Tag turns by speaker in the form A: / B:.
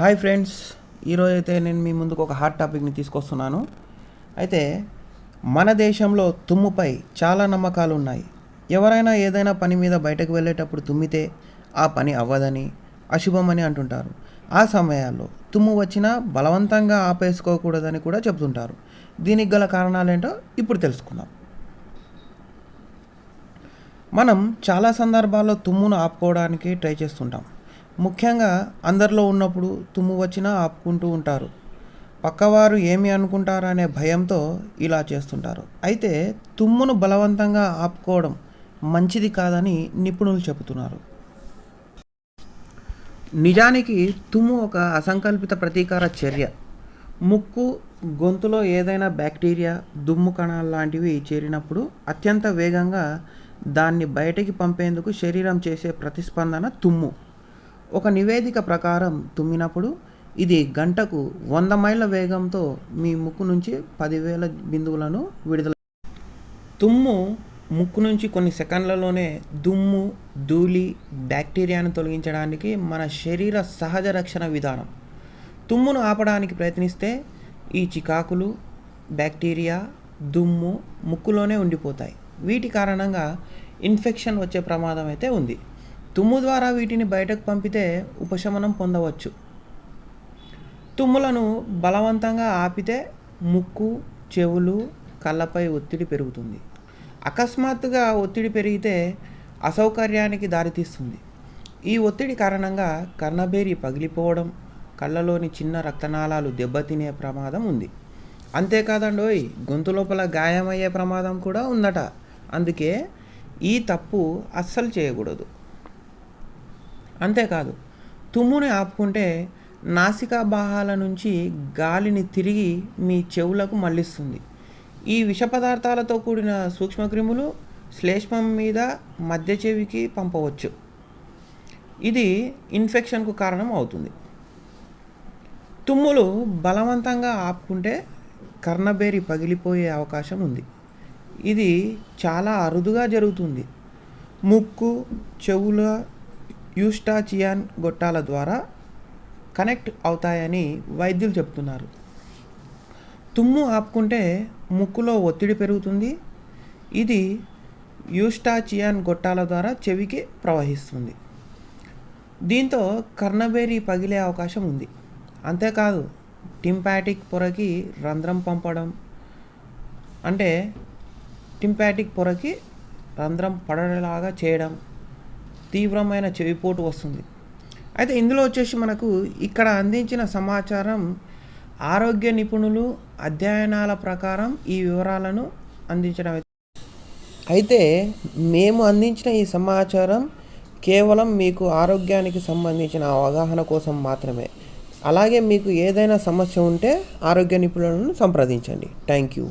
A: Hi friends ఈరోజు అయితే నేను మీ ముందుకు ఒక హాట్ టాపిక్ని తీసుకొస్తున్నాను. అయితే మన దేశంలో తుమ్ముపై చాలా నమ్మకాలు ఉన్నాయి ఎవరైనా ఏదైనా పని మీద బయటకు వెళ్ళేటప్పుడు తుమ్మితే ఆ పని అవ్వదని అశుభమని అంటుంటారు. ఆ సమయాల్లో తుమ్ము వచ్చినా బలవంతంగా ఆపేసుకోకూడదని కూడా చెబుతుంటారు దీనికి గల కారణాలేంటో ఇప్పుడు తెలుసుకుందాం. మనం చాలా సందర్భాల్లో తుమ్మును ఆపుకోవడానికి ట్రై చేస్తుంటాం. ముఖ్యంగా అందరిలో ఉన్నప్పుడు తుమ్ము వచ్చినా ఆపుకుంటూ ఉంటారు. పక్కవారు ఏమి అనుకుంటారు అనే భయంతో ఇలా చేస్తుంటారు. అయితే తుమ్మును బలవంతంగా ఆపుకోవడం మంచిది కాదని నిపుణులు చెబుతున్నారు. నిజానికి తుమ్ము ఒక అసంకల్పిత ప్రతీకార చర్య. ముక్కు గొంతులో ఏదైనా బ్యాక్టీరియా దుమ్ము కణాలు లాంటివి చేరినప్పుడు అత్యంత వేగంగా దాన్ని బయటికి పంపేందుకు శరీరం చేసే ప్రతిస్పందన తుమ్ము. ఒక నివేదిక ప్రకారం తుమ్మినప్పుడు ఇది గంటకు వంద మైళ్ళ వేగంతో మీ ముక్కు నుంచి పదివేల బిందువులను విడుదల తుమ్ము ముక్కు నుంచి కొన్ని సెకండ్లలోనే దుమ్ము ధూళి బ్యాక్టీరియాను తొలగించడానికి మన శరీర సహజ రక్షణ విధానం. తుమ్మును ఆపడానికి ప్రయత్నిస్తే ఈ చికాకులు బ్యాక్టీరియా దుమ్ము ముక్కులోనే ఉండిపోతాయి. వీటి కారణంగా ఇన్ఫెక్షన్ వచ్చే ప్రమాదం అయితే ఉంది. తుమ్ము ద్వారా వీటిని బయటకు పంపితే ఉపశమనం పొందవచ్చు. తుమ్ములను బలవంతంగా ఆపితే ముక్కు చెవులు కళ్ళపై ఒత్తిడి పెరుగుతుంది. అకస్మాత్తుగా ఒత్తిడి పెరిగితే అసౌకర్యానికి దారితీస్తుంది ఈ ఒత్తిడి కారణంగా కర్ణబేరి పగిలిపోవడం కళ్ళలోని చిన్న రక్తనాళాలు దెబ్బతినే ప్రమాదం ఉంది. అంతేకాదండోయ్ గొంతు లోపల గాయమయ్యే ప్రమాదం కూడా ఉందట. అందుకే ఈ తప్పు అస్సలు చేయకూడదు. అంతేకాదు తుమ్ముని ఆపుకుంటే నాసికా బాహాల నుంచి గాలిని తిరిగి మీ చెవులకు మళ్ళిస్తుంది. ఈ విష పదార్థాలతో కూడిన సూక్ష్మక్రిములు శ్లేష్మం మీద మధ్య చెవికి పంపవచ్చు. ఇది ఇన్ఫెక్షన్కు కారణం అవుతుంది. తుమ్ములు బలవంతంగా ఆపుకుంటే కర్ణబేరి పగిలిపోయే అవకాశం ఉంది. ఇది చాలా అరుదుగా జరుగుతుంది. ముక్కు చెవుల యూస్టాచియాన్ గొట్టాల ద్వారా కనెక్ట్ అవుతాయని వైద్యులు చెప్తున్నారు తుమ్ము ఆపుకుంటే ముక్కులో ఒత్తిడి పెరుగుతుంది. ఇది యూస్టాచియాన్ గొట్టాల ద్వారా చెవికి ప్రవహిస్తుంది. దీంతో కర్ణబేరి పగిలే అవకాశం ఉంది. అంతేకాదు టింపాటిక్ పొరకి రంధ్రం పంపడం అంటే టింపాటిక్ పొరకి రంధ్రం పడేలాగా చేయడం తీవ్రమైన చెవిపోటు వస్తుంది. అయితే ఇందులో వచ్చేసి మనకు ఇక్కడ అందించిన సమాచారం ఆరోగ్య నిపుణులు అధ్యయనాల ప్రకారం ఈ వివరాలను అందించడం అయితే- అయితే మేము అందించిన ఈ సమాచారం కేవలం మీకు ఆరోగ్యానికి సంబంధించిన అవగాహన కోసం మాత్రమే. అలాగే మీకు ఏదైనా సమస్య ఉంటే ఆరోగ్య నిపుణులను సంప్రదించండి. Thank you.